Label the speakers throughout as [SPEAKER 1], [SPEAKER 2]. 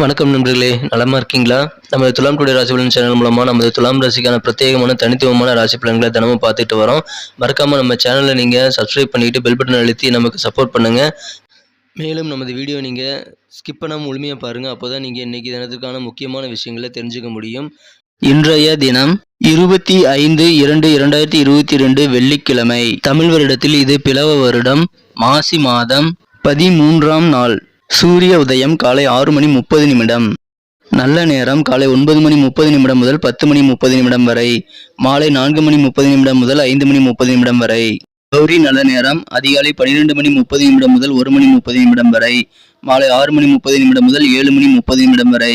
[SPEAKER 1] வணக்கம் நண்பர்களே நலமா இருக்கீங்களா? நம்ம துலாம் டுடே ராசி பலன் சேனல் மூலமா நமது துலாம் ராசிக்கான பிரத்யேகமான தனித்துவமான ராசி பலன்களை தினமும் பார்த்துட்டு வரோம். மறக்காம நம்ம சேனலை நீங்க சப்ஸ்கிரைப் பண்ணிட்டு பெல் பட்டன் அழுத்தி நமக்கு சப்போர்ட் பண்ணுங்க. மேலும் நமது வீடியோ நீங்க ஸ்கிப் பண்ணாமல் முழுமையா பாருங்க. அப்போதான் நீங்க இன்னைக்கு தினத்துக்கான முக்கியமான விஷயங்களை தெரிஞ்சுக்க முடியும். இன்றைய தினம் இருபத்தி ஐந்து இரண்டு இரண்டாயிரத்தி இருபத்தி ரெண்டு வெள்ளிக்கிழமை. தமிழ் வருடத்தில் இது பிளவ வருடம். மாசி மாதம் பதிமூன்றாம் நாள். சூரிய உதயம் காலை ஆறு மணி முப்பது நிமிடம் நல்ல நேரம் காலை ஒன்பது மணி முப்பது நிமிடம் முதல் பத்து மணி முப்பது நிமிடம் வரை மாலை நான்கு மணி முப்பது நிமிடம் முதல் ஐந்து மணி முப்பது நிமிடம் வரை கௌரி நல்ல நேரம் அதிகாலை பன்னிரெண்டு மணி முப்பது நிமிடம் முதல் ஒரு மணி முப்பது நிமிடம் வரை மாலை ஆறு மணி முப்பது நிமிடம் முதல் ஏழு மணி முப்பது நிமிடம் வரை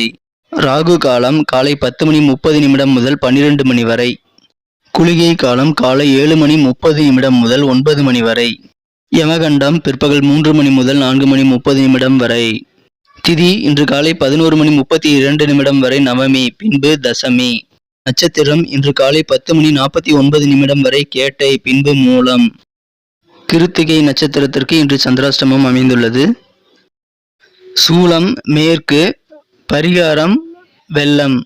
[SPEAKER 1] ராகு காலம் காலை பத்து மணி முப்பது நிமிடம் முதல் பன்னிரெண்டு மணி வரை குளிகை காலம் காலை ஏழு மணி முப்பது நிமிடம் முதல் ஒன்பது மணி வரை யமகண்டம் பிற்பகல் மூன்று மணி முதல் நான்கு மணி முப்பது நிமிடம் வரை. திதி இன்று காலை பதினோரு மணி முப்பத்தி இரண்டு நிமிடம் வரை நவமி பின்பு தசமி. நட்சத்திரம் இன்று காலை பத்து மணி நாற்பத்தி ஒன்பது நிமிடம் வரை கேட்டை பின்பு மூலம். கிருத்திகை நட்சத்திரத்திற்கு இன்று சந்திராஷ்டமம் அமைந்துள்ளது. சூலம் மேற்கு பரிகாரம் வெள்ளம்.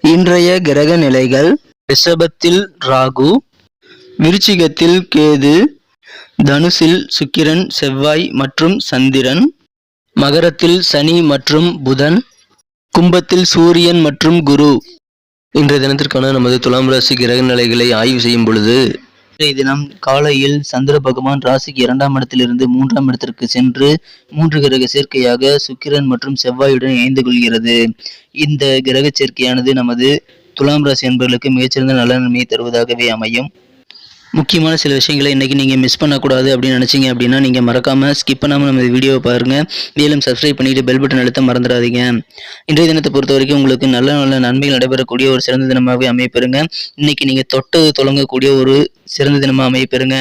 [SPEAKER 1] இன்றைய கிரக நிலைகள் ரிஷபத்தில் ராகு விருச்சிகத்தில் கேது தனுசில் சுக்கிரன் செவ்வாய் மற்றும் சந்திரன். மகரத்தில் சனி மற்றும் புதன். கும்பத்தில் சூரியன் மற்றும் குரு. இன்றைய தினத்திற்கான நமது துலாம் ராசி கிரக நிலைகளை ஆய்வு செய்யும் பொழுது இன்றைய தினம் காலையில் சந்திர பகவான் ராசிக்கு இரண்டாம் இடத்திலிருந்து மூன்றாம் இடத்திற்கு சென்று மூன்று கிரக சேர்க்கையாக சுக்கிரன் மற்றும் செவ்வாயுடன் இணைந்து கொள்கிறது. இந்த கிரக சேர்க்கையானது நமது துலாம் ராசி என்பவர்களுக்கு மிகச்சிறந்த நல்ல நன்மையை தருவதாகவே அமையும். முக்கியமான சில விஷயங்களை இன்றைக்கி நீங்கள் மிஸ் பண்ணக்கூடாது அப்படின்னு நினச்சிங்க அப்படின்னா நீங்கள் மறக்காமல் ஸ்கிப் பண்ணாமல் நம்ம வீடியோவை பாருங்கள் மேலும் சப்ஸ்கிரைப் பண்ணிட்டு பெல் பட்டன் அழுத்த மறந்துடாதீங்க. இன்றைய தினத்தை பொறுத்த வரைக்கும் உங்களுக்கு நல்ல நல்ல நன்மைகள் நடைபெறக்கூடிய ஒரு சிறந்த தினமாகவே அமையப்பெறுங்க இன்னைக்கு நீங்கள் தொட்டு தொடங்கக்கூடிய ஒரு சிறந்த தினமாக அமையப்பெறுங்க.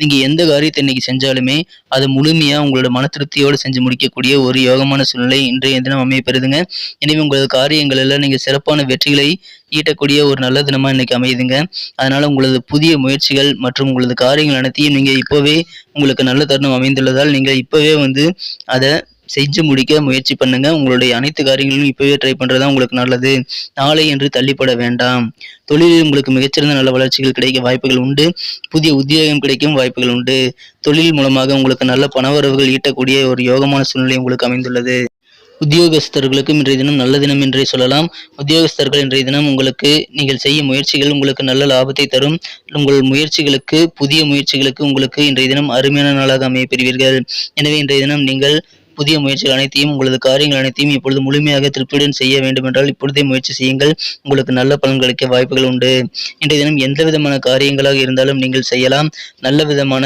[SPEAKER 1] நீங்கள் எந்த காரியத்தை இன்னைக்கு செஞ்சாலுமே அது முழுமையாக உங்களோட மன திருப்தியோடு செஞ்சு முடிக்கக்கூடிய ஒரு யோகமான சூழ்நிலை இன்றைய தினம் அமையப்பெறுதுங்க. எனவே உங்களது காரியங்கள் எல்லாம் நீங்கள் சிறப்பான வெற்றிகளை ஈட்டக்கூடிய ஒரு நல்ல தினமாக இன்னைக்கு அமையுதுங்க. அதனால் உங்களது புதிய முயற்சிகள் மற்றும் உங்களது காரியங்கள் அனைத்தையும் நீங்கள் இப்போவே உங்களுக்கு நல்ல தருணம் அமைந்துள்ளதால் நீங்கள் இப்போவே வந்து அதை செஞ்சு முடிக்க முயற்சி பண்ணுங்க. உங்களுடைய அனைத்து காரியங்களும் இப்பவே ட்ரை பண்றதா உங்களுக்கு நல்லது. நாளை என்று தள்ளிப்பட வேண்டாம். தொழிலில் உங்களுக்கு மிகச்சிறந்த நல்ல வளர்ச்சிகள் கிடைக்க வாய்ப்புகள் உண்டு. புதிய உத்தியோகம் கிடைக்கும் வாய்ப்புகள் உண்டு. தொழில் மூலமாக உங்களுக்கு நல்ல பணவரவுகள் ஈட்டக்கூடிய ஒரு யோகமான சூழ்நிலை உங்களுக்கு அமைந்துள்ளது. உத்தியோகஸ்தர்களுக்கும் இன்றைய தினம் நல்ல தினம் என்றே சொல்லலாம். உத்தியோகஸ்தர்கள் இன்றைய தினம் உங்களுக்கு நீங்கள் செய்யும் முயற்சிகள் உங்களுக்கு நல்ல லாபத்தை தரும். உங்கள் முயற்சிகளுக்கு புதிய முயற்சிகளுக்கு உங்களுக்கு இன்றைய தினம் அருமையான நாளாக அமைய பெறுவீர்கள். எனவே இன்றைய தினம் நீங்கள் புதிய முயற்சிகள் அனைத்தையும் உங்களது காரியங்கள் அனைத்தையும் இப்பொழுது முழுமையாக திருப்தியுடன் செய்ய வேண்டும் என்றால் இப்பொழுதே முயற்சி செய்யுங்கள். உங்களுக்கு நல்ல பலன் கிடைக்க வாய்ப்புகள் உண்டு. இன்றைய தினம் எந்த விதமான காரியங்களாக இருந்தாலும் நீங்கள் செய்யலாம். நல்ல விதமான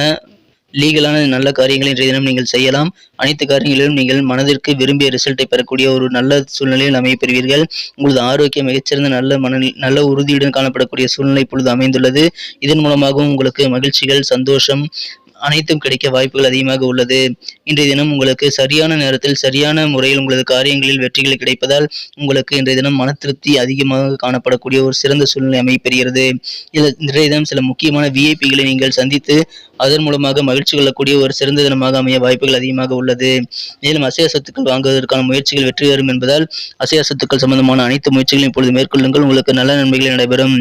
[SPEAKER 1] லீகலான நல்ல காரியங்களை இன்றைய தினம் நீங்கள் செய்யலாம். அனைத்து காரியங்களிலும் நீங்கள் மனதிற்கு விரும்பிய ரிசல்ட்டை பெறக்கூடிய ஒரு நல்ல சூழ்நிலையில் அமைய பெறுவீர்கள். உங்களது ஆரோக்கியம் மிகச்சிறந்த நல்ல மன நல்ல உறுதியுடன் காணப்படக்கூடிய சூழ்நிலை இப்பொழுது அமைந்துள்ளது. இதன் மூலமாகவும் உங்களுக்கு மகிழ்ச்சிகள் சந்தோஷம் அனைத்தும் கிடைக்க வாய்ப்புகள் அதிகமாக உள்ளது. இன்றைய தினம் உங்களுக்கு சரியான நேரத்தில் சரியான முறையில் உங்களது காரியங்களில் வெற்றிகள் கிடைப்பதால் உங்களுக்கு இன்றைய தினம் மன திருப்தி அதிகமாக காணப்படக்கூடிய ஒரு சிறந்த சூழ்நிலை அமைப்பெறுகிறது இதில் இன்றைய தினம் சில முக்கியமான விஐபிகளை நீங்கள் சந்தித்து அதன் மூலமாக மகிழ்ச்சி கொள்ளக்கூடிய ஒரு சிறந்த தினமாக அமைய வாய்ப்புகள் அதிகமாக உள்ளது. மேலும் அசைய சொத்துக்கள் வாங்குவதற்கான முயற்சிகள் வெற்றி பெறும் என்பதால் அசைய சொத்துக்கள் சம்பந்தமான அனைத்து முயற்சிகளையும் இப்பொழுது மேற்கொள்ளுங்கள். உங்களுக்கு நல்ல நன்மைகள் நடைபெறும்.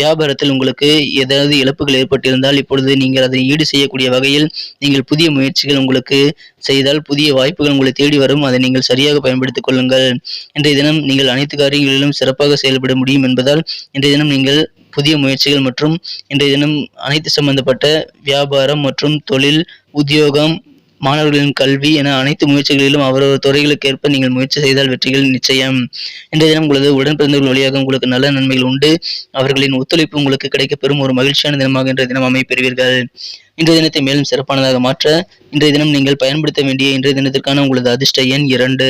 [SPEAKER 1] வியாபாரத்தில் உங்களுக்கு ஏதாவது இழப்புகள் ஏற்பட்டிருந்தால் இப்பொழுது நீங்கள் அதை ஈடு செய்யக்கூடிய வகையில் நீங்கள் புதிய முயற்சிகள் உங்களுக்கு செய்தால் புதிய வாய்ப்புகள் உங்களை தேடி வரும். அதை நீங்கள் சரியாக பயன்படுத்திக் கொள்ளுங்கள். இன்றைய தினம் நீங்கள் அனைத்து காரியங்களிலும் சிறப்பாக செயல்பட முடியும் என்பதால் இன்றைய தினம் நீங்கள் புதிய முயற்சிகள் மற்றும் இன்றைய தினம் அனைத்து சம்பந்தப்பட்ட வியாபாரம் மற்றும் தொழில் உத்தியோகம் மாணவர்களின் கல்வி என அனைத்து முயற்சிகளிலும் அவரவர் துறைகளுக்கு ஏற்ப நீங்கள் முயற்சி செய்தால் வெற்றிகள் நிச்சயம். இன்றைய தினம் உங்களது உடன் பிறந்தவர்கள் வழியாக உங்களுக்கு நல்ல நன்மைகள் உண்டு. அவர்களின் ஒத்துழைப்பு உங்களுக்கு கிடைக்கப்பெறும் ஒரு மகிழ்ச்சியான தினமாக இன்றைய தினம் அமைப்பெறுவீர்கள். இன்றைய தினத்தை மேலும் சிறப்பானதாக மாற்ற இன்றைய தினம் நீங்கள் பயன்படுத்த வேண்டிய இன்றைய தினத்திற்கான உங்களது அதிர்ஷ்ட எண் இரண்டு.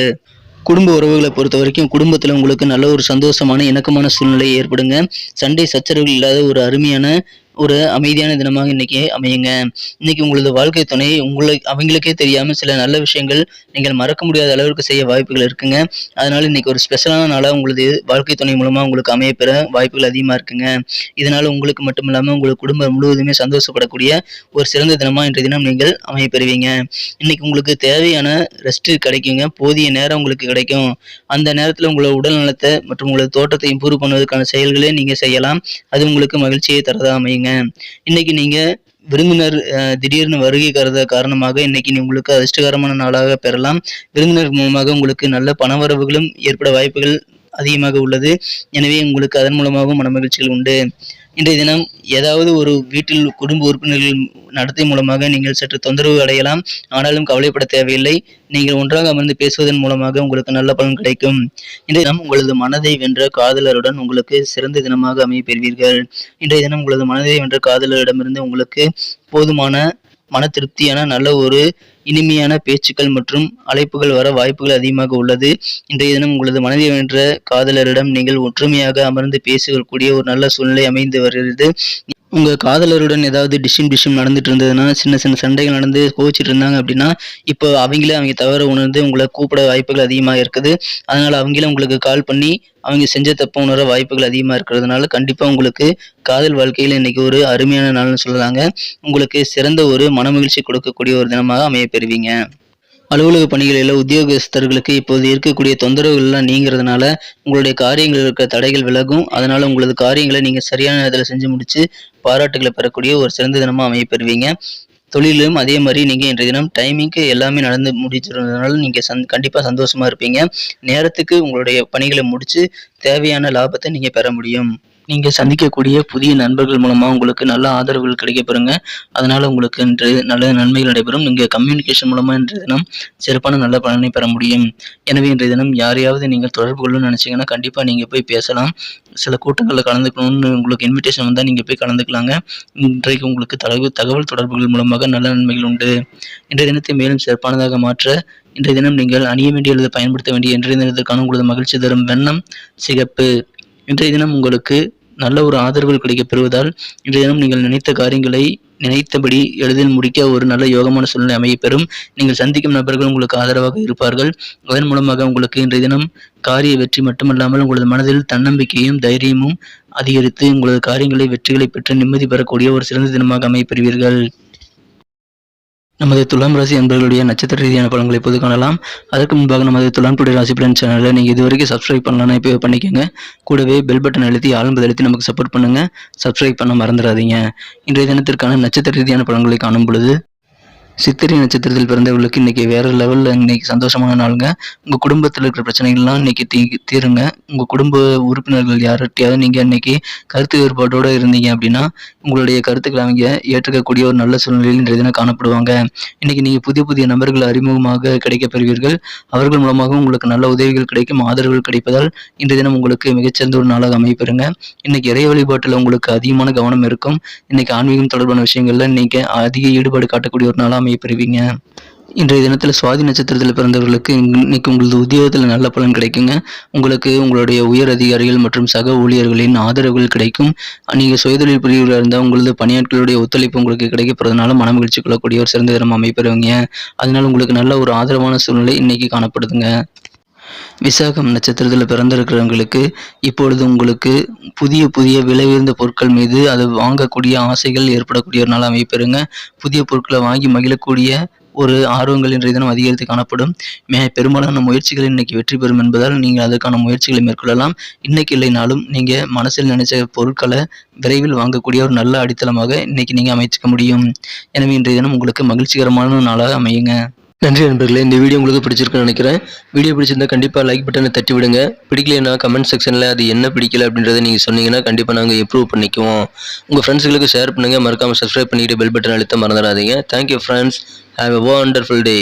[SPEAKER 1] குடும்ப உறவுகளை பொறுத்த வரைக்கும் குடும்பத்தில் உங்களுக்கு நல்ல ஒரு சந்தோஷமான இணக்கமான சூழ்நிலை ஏற்படுங்க. சண்டை சச்சரவுகள் இல்லாத ஒரு அருமையான
[SPEAKER 2] ஒரு அமைதியான தினமாக இன்னைக்கு அமையுங்க. இன்னைக்கு உங்களது வாழ்க்கை துணை உங்களை அவங்களுக்கே தெரியாமல் சில நல்ல விஷயங்கள் நீங்கள் மறக்க முடியாத அளவிற்கு செய்ய வாய்ப்புகள் இருக்குங்க. அதனால இன்னைக்கு ஒரு ஸ்பெஷலான நாளாக உங்களது வாழ்க்கை துணை மூலமாக உங்களுக்கு அமைய பெற வாய்ப்புகள் அதிகமாக இருக்குங்க. இதனால் உங்களுக்கு மட்டும் இல்லாமல் உங்களுக்கு குடும்பம் முழுவதுமே சந்தோஷப்படக்கூடிய ஒரு சிறந்த தினமாக இன்றைய தினம் நீங்கள் அமைய பெறுவீங்க. இன்னைக்கு உங்களுக்கு தேவையான ரெஸ்ட் கிடைக்குங்க. போதிய நேரம் உங்களுக்கு கிடைக்கும். அந்த நேரத்தில் உங்களோட உடல் நலத்தை மற்றும் உங்களது தோட்டத்தை இம்ப்ரூவ் பண்ணுவதற்கான செயல்களே நீங்கள் செய்யலாம். அது உங்களுக்கு மகிழ்ச்சியை தரதாக அமையுங்க. இன்னைக்கு நீங்க விருந்தினர் அஹ், திடீர்னு வருகை கருத காரணமாக இன்னைக்கு நீ உங்களுக்கு அதிர்ஷ்டகரமான நாளாக பெறலாம். விருந்தினர் மூலமாக உங்களுக்கு நல்ல பணவரவுகளும் ஏற்பட வாய்ப்புகள் அதிகமாக உள்ளது. எனவே உங்களுக்கு அதன் மூலமாகவும் மன மகிழ்ச்சிகள் உண்டு. இன்றைய தினம் ஏதாவது ஒரு வீட்டில் குடும்ப உறுப்பினர்கள் நடத்தை மூலமாக நீங்கள் சற்று தொந்தரவு அடையலாம். ஆனாலும் கவலைப்பட தேவையில்லை. நீங்கள் ஒன்றாக அமர்ந்து பேசுவதன் மூலமாக உங்களுக்கு நல்ல பலன் கிடைக்கும். இன்றைய தினம் உங்களது மனதை வென்ற காதலருடன் உங்களுக்கு சிறந்த தினமாக அமைய பெறுவீர்கள். இன்றைய தினம் உங்களது மனதை வென்ற காதலரிடமிருந்து உங்களுக்கு போதுமான மன திருப்தியான நல்ல ஒரு இனிமையான பேச்சுக்கள் மற்றும் அழைப்புகள் வர வாய்ப்புகள் அதிகமாக உள்ளது. இன்றைய தினம் உங்களது மனதை வென்ற காதலரிடம் நீங்கள் ஒற்றுமையாக அமர்ந்து பேசக்கூடிய ஒரு நல்ல சூழ்நிலை அமைந்து வருகிறது. உங்கள் காதலருடன் ஏதாவது டிஷிம் டிஷிம் நடந்துட்டு இருந்ததுன்னா சின்ன சின்ன சண்டைகள் நடந்து கோவிச்சிட்டு இருந்தாங்க அப்படின்னா இப்போ அவங்களே அவங்க தவற உணர்ந்து உங்களை கூப்பிட வாய்ப்புகள் அதிகமாக இருக்குது. அதனால் அவங்களே உங்களுக்கு கால் பண்ணி அவங்க செஞ்ச தப்ப உணர வாய்ப்புகள் அதிகமாக இருக்கிறதுனால கண்டிப்பாக உங்களுக்கு காதல் வாழ்க்கையில் இன்றைக்கி ஒரு அருமையான நாள்னு சொல்லலாங்க. உங்களுக்கு சிறந்த ஒரு மனமகிழ்ச்சி கொடுக்கக்கூடிய ஒரு தினமாக அமைய பெறுவீங்க. அலுவலக பணிகளில் உத்தியோகஸ்தர்களுக்கு இப்போது இருக்கக்கூடிய தொந்தரவுகள்லாம் நீங்கிறதுனால உங்களுடைய காரியங்களில் இருக்கிற தடைகள் விலகும். அதனால் உங்களது காரியங்களை நீங்கள் சரியான நேரத்தில் செஞ்சு முடித்து பாராட்டுகளை பெறக்கூடிய ஒரு சிறந்த தினமாக அமையப்பெறுவீங்க. தொழிலும் அதே மாதிரி நீங்கள் இன்றைய தினம் டைமிங்க்கு எல்லாமே நடந்து முடிச்சிருந்ததுனால நீங்கள் சந் கண்டிப்பாக சந்தோஷமாக இருப்பீங்க. நேரத்துக்கு உங்களுடைய பணிகளை முடித்து தேவையான லாபத்தை நீங்கள் பெற முடியும். நீங்கள் சந்திக்கக்கூடிய புதிய நண்பர்கள் மூலமாக உங்களுக்கு நல்ல ஆதரவுகள் கிடைக்கப்பெறுங்க. அதனால் உங்களுக்கு இன்று நல்ல நன்மைகள் நடைபெறும். நீங்கள் கம்யூனிகேஷன் மூலமாக இன்றைய தினம் சிறப்பான நல்ல பலனை பெற முடியும். எனவே இன்றைய தினம் யாரையாவது நீங்கள் தொடர்பு கொள்ளணும்னு நினச்சிங்கன்னா கண்டிப்பாக நீங்கள் போய் பேசலாம். சில கூட்டங்களில் கலந்துக்கணும்னு உங்களுக்கு இன்விடேஷன் வந்தால் நீங்கள் போய் கலந்துக்கலாங்க. இன்றைக்கு உங்களுக்கு தகவல் தகவல் தொடர்புகள் மூலமாக நல்ல நன்மைகள் உண்டு. இன்றைய தினத்தை மேலும் சிறப்பானதாக மாற்ற இன்றைய தினம் நீங்கள் அணிய வேண்டிய அல்லது பயன்படுத்த வேண்டிய இன்றைய தினத்திற்கான உங்களது மகிழ்ச்சி தரும் வண்ணம் சிகப்பு. இன்றைய தினம் உங்களுக்கு நல்ல ஒரு ஆதரவுகள் கிடைக்கப் பெறுவதால் இன்றைய தினம் நீங்கள் நினைத்த காரியங்களை நினைத்தபடி எளிதில் முடிக்க ஒரு நல்ல யோகமான சூழ்நிலை அமையப் பெறும் நீங்கள் சந்திக்கும் நபர்கள் உங்களுக்கு ஆதரவாக இருப்பார்கள். அதன் மூலமாக உங்களுக்கு இன்றைய தினம் காரிய வெற்றி மட்டுமல்லாமல் உங்களது மனதில் தன்னம்பிக்கையும் தைரியமும் அதிகரித்து உங்களது காரியங்களை வெற்றிகளை பெற்று நிம்மதி பெறக்கூடிய ஒரு சிறந்த தினமாக அமையப்பெறுவீர்கள் நமது துலாம் ராசி என்பவர்களுடைய நட்சத்திர ரீதியான பலன்களை இப்போது காணலாம். அதற்கு முன்பாக நமது துலாம் ராசி பலன் சேனலை நீங்கள் இதுவரைக்கும் சப்ஸ்கிரைப் பண்ணலாம்னா இப்போ பண்ணிக்கோங்க. கூடவே பெல் பட்டன் அழுத்தி ஆளும்பது அழுத்தி நமக்கு சப்போர்ட் பண்ணுங்கள் சப்ஸ்கிரைப் பண்ண மறந்துடாதீங்க. இன்றைய தினத்திற்கான நட்சத்திர ரீதியான பலன்களை காணும் பொழுது சித்திரை நட்சத்திரத்தில் பிறந்தவர்களுக்கு இன்னைக்கு வேற லெவலில் இன்னைக்கு சந்தோஷமான நாளுங்க. உங்கள் குடும்பத்தில் இருக்கிற பிரச்சனைகள்லாம் இன்னைக்கு தீ தீருங்க. உங்கள் குடும்ப உறுப்பினர்கள் யார்கிட்டயாவது நீங்கள் இன்னைக்கு கருத்து வேறுபாட்டோடு இருந்தீங்க அப்படின்னா உங்களுடைய கருத்துக்களை அவங்க ஏற்றுக்கக்கூடிய ஒரு நல்ல சூழ்நிலையில் இன்றைய தினம் காணப்படுவாங்க. இன்னைக்கு நீங்கள் புதிய புதிய நபர்கள் அறிமுகமாக கிடைக்கப் பெறுவீர்கள். அவர்கள் மூலமாக உங்களுக்கு நல்ல உதவிகள் கிடைக்கும் ஆதரவுகள் கிடைப்பதால் இன்றைய தினம் உங்களுக்கு மிகச்சிறந்த ஒரு நாளாக அமைப்பெறுங்க இன்னைக்கு இறை வழிபாட்டில் உங்களுக்கு அதிகமான கவனம் இருக்கும். இன்னைக்கு ஆன்மீகம் தொடர்பான விஷயங்கள்ல இன்னைக்கு அதிக ஈடுபாடு காட்டக்கூடிய ஒரு நாளாக அமைய பெறுவீங்க. இன்றைய தினத்தில் சுவாதி நட்சத்திரத்தில் பிறந்தவர்களுக்கு இன்னைக்கு உங்களது உத்தியோகத்தில் நல்ல பலன் கிடைக்குங்க. உங்களுக்கு உங்களுடைய உயர் அதிகாரிகள் மற்றும் சக ஊழியர்களின் ஆதரவுகள் கிடைக்கும். நீங்கள் சுயதொழில் பிரிவில் இருந்தால் உங்களது பணியாட்களுடைய ஒத்துழைப்பு உங்களுக்கு கிடைக்கப்படுறதுனால மனமகிழ்ச்சி கொள்ளக்கூடிய ஒரு சிறந்த தினம் அமைப்பெறுவீங்க. அதனால் உங்களுக்கு நல்ல ஒரு ஆதரவான சூழ்நிலை இன்னைக்கு காணப்படுதுங்க. விசாகம் நட்சத்திரத்தில் பிறந்திருக்கிறவங்களுக்கு இப்பொழுது உங்களுக்கு புதிய புதிய விலை உயர்ந்த பொருட்கள் மீது அது வாங்கக்கூடிய ஆசைகள் ஏற்படக்கூடிய ஒரு நாள் அமைப்பெறுங்க புதிய பொருட்களை வாங்கி மகிழக்கூடிய ஒரு ஆர்வங்கள் இன்றைய தினம் அதிகரித்து காணப்படும். மே பெரும்பாலான முயற்சிகள் இன்னைக்கு வெற்றி பெறும் என்பதால் நீங்கள் அதற்கான முயற்சிகளை மேற்கொள்ளலாம். இன்னைக்கு இல்லைனாலும் நீங்கள் மனசில் நினைச்ச பொருட்களை விரைவில் வாங்கக்கூடிய ஒரு நல்ல அடித்தளமாக இன்னைக்கு நீங்கள் அமைச்சுக்க முடியும். எனவே இன்றைய தினம் உங்களுக்கு மகிழ்ச்சிகரமான நாளாக அமையுங்க. நன்றி நண்பர்களே இந்த வீடியோ உங்களுக்கு பிடிச்சிருக்குன்னு நினைக்கிறேன். வீடியோ பிடிச்சிருந்தா கண்டிப்பாக லைக் பட்டனை தட்டி விடுங்க. பிடிக்கலன்னா கமெண்ட் செக்ஷனில் அது என்ன பிடிக்கல அப்படின்றத நீங்கள் சொன்னீங்கன்னா கண்டிப்பாக நாங்கள் இம்ப்ரூவ் பண்ணிக்குவோம். உங்கள் ஃப்ரெண்ட்ஸுங்களுக்கு ஷேர் பண்ணுங்கள் மறக்காமல் சப்ஸ்கிரைப் பண்ணிக்கிட்டு பெல் பட்டன் அழுத்த மறந்துடாதீங்க. Thank you friends have a wonderful day